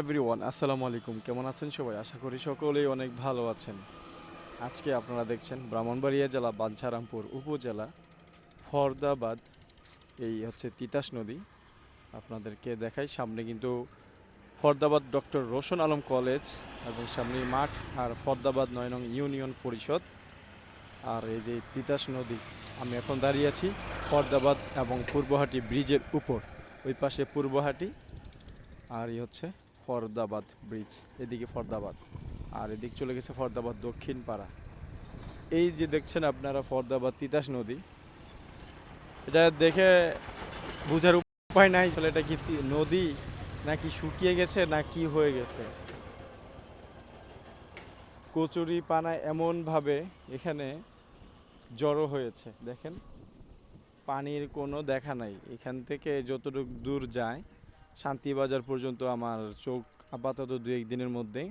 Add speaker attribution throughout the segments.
Speaker 1: Everyone আসসালামু আলাইকুম। কেমন আছেন সবাই? আশা করি সকলেই অনেক ভালো আছেন। আজকে আপনারা দেখছেন ব্রাহ্মণবাড়িয়া জেলা, বাঞ্ছারামপুর উপজেলা, ফরদাবাদ, এই হচ্ছে তিতাস নদী। আপনাদেরকে দেখাই, সামনে কিন্তু ফরদাবাদ ডক্টর রোশন আলম কলেজ এবং সামনে মাঠ আর ফরদাবাদ নয়নং ইউনিয়ন পরিষদ। আর এই যে তিতাস নদী, আমি এখন দাঁড়িয়ে আছি ফরদাবাদ এবং পূর্বহাটি ব্রিজের উপর। ওই পাশে পূর্বহাটি, আর এই হচ্ছে ফরদাবাদ ব্রিজ, এদিকে ফরদাবাদ। আর এদিক চলে গেছে ফরদাবাদ দক্ষিণ পাড়া এই যে দেখছেন আপনারা ফরদাবাদ তিতাস নদী, এটা দেখে বোঝার উপায় নাই আসলে এটা কি নদী নাকি শুকিয়ে গেছে না কি হয়ে গেছে। কচুরি পানা এমনভাবে এখানে জড়ো হয়েছে, দেখেন? পানির কোনো দেখা নাই। এখান থেকে যতটুকু দূর যায় শান্তিবাজার পর্যন্ত আমার চোখ আপাতত দু একদিনের মধ্যে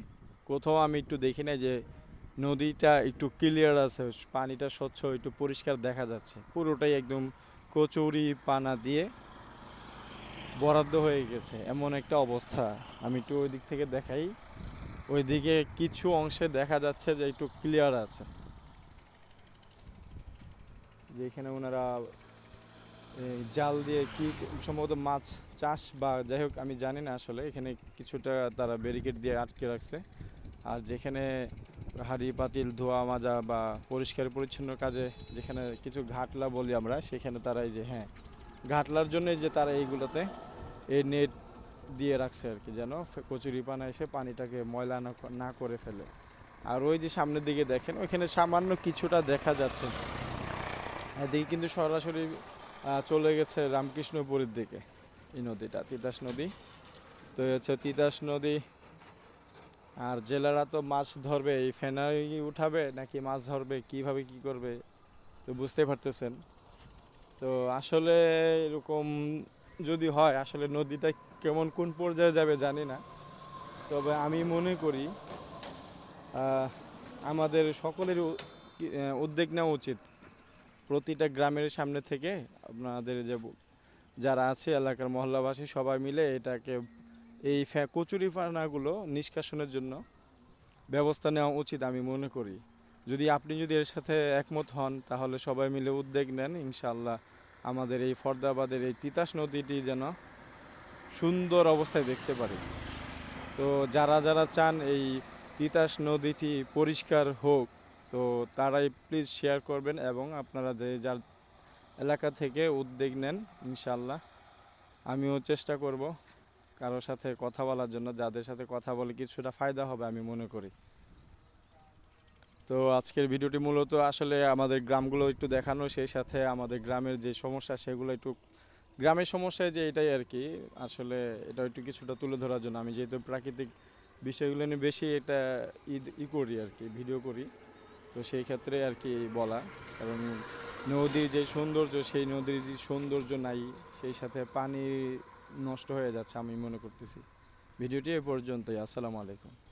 Speaker 1: কোথাও আমি একটু দেখি না যে নদীটা একটু ক্লিয়ার আছে, পানিটা স্বচ্ছ, একটু পরিষ্কার দেখা যাচ্ছে। পুরোটাই একদম কচুরি পানা দিয়ে বরাদ্দ হয়ে গেছে, এমন একটা অবস্থা। আমি একটু ওই দিক থেকে দেখাই। ওইদিকে কিছু অংশে দেখা যাচ্ছে যে একটু ক্লিয়ার আছে। যেখানে ওনারা জাল দিয়ে কি সম্ভবত মাছ চাষ বা যাই হোক, আমি জানি না আসলে। এখানে কিছুটা তারা ব্যারিকেড দিয়ে আটকে রাখছে। আর যেখানে হাঁড়ি, পাতিল, ধোয়া, মাজা বা পরিষ্কার পরিচ্ছন্ন কাজে যেখানে কিছু ঘাটলা বলি আমরা, সেখানে তারা এই যে হ্যাঁ ঘাটলার জন্য যে তারা এইগুলোতে এই নেট দিয়ে রাখছে আর কি, যেন ফে- কচুরি পানা এসে পানিটাকে ময়লা না করে ফেলে। আর ওই যে সামনের দিকে দেখেন, ওইখানে সামান্য কিছুটা দেখা যাচ্ছে। এদিকে কিন্তু সরাসরি চলে গেছে রামকৃষ্ণপুরের দিকে, এই নদীটা, তিতাস নদী। তো হচ্ছে তিতাস নদী। আর জেলেরা তো মাছ ধরবে, এই ফেনাই উঠাবে নাকি মাছ ধরবে, কীভাবে কি করবে, তো বুঝতে পারতেছেন। তো আসলে এরকম যদি হয়, আসলে নদীটা কেমন কোন পর্যায়ে যাবে জানি না। তবে আমি মনে করি আমাদের সকলের উদ্যোগ নেওয়া উচিত। প্রতিটা গ্রামের সামনে থেকে আপনাদের যে যারা আছে, এলাকার মহল্লাবাসী সবাই মিলে এটাকে এই ফ্যা- কচুরি পানাগুলো নিষ্কাশনের জন্য ব্যবস্থা নেওয়া উচিত আমি মনে করি। যদি আপনি যদি এর সাথে একমত হন, তাহলে সবাই মিলে উদ্যোগ নেন ইনশাল্লাহ আমাদের এই ফর্দাবাদের এই তিতাস নদীটি যেন সুন্দর অবস্থায় দেখতে পারি। তো যারা যারা চান এই তিতাস নদীটি পরিষ্কার হোক তো তারাই প্লিজ শেয়ার করবেন এবং আপনারা যে যার এলাকা থেকে উদ্যোগ নেন ইনশাল্লাহ আমিও চেষ্টা করব কারোর সাথে কথা বলার জন্য, যাদের সাথে কথা বলে কিছুটা ফায়দা হবে আমি মনে করি। তো আজকের ভিডিওটি মূলত আসলে আমাদের গ্রামগুলো একটু দেখানো, সেই সাথে আমাদের গ্রামের যে সমস্যা, সেগুলো একটু গ্রামের সমস্যায় যে এটাই আর কি, আসলে এটা একটু কিছুটা তুলে ধরার জন্য আমি যেহেতু প্রাকৃতিক বিষয়গুলো নিয়ে বেশি এটা ই করি আর কি, ভিডিও করি। তো সেই ক্ষেত্রে আর কি বলা। কারণ নদীর যে সৌন্দর্য, সেই নদীর যে সৌন্দর্য নাই, সেই সাথে পানি নষ্ট হয়ে যাচ্ছে আমি মনে করতেছি। ভিডিওটি এ পর্যন্তই। আসসালামু আলাইকুম।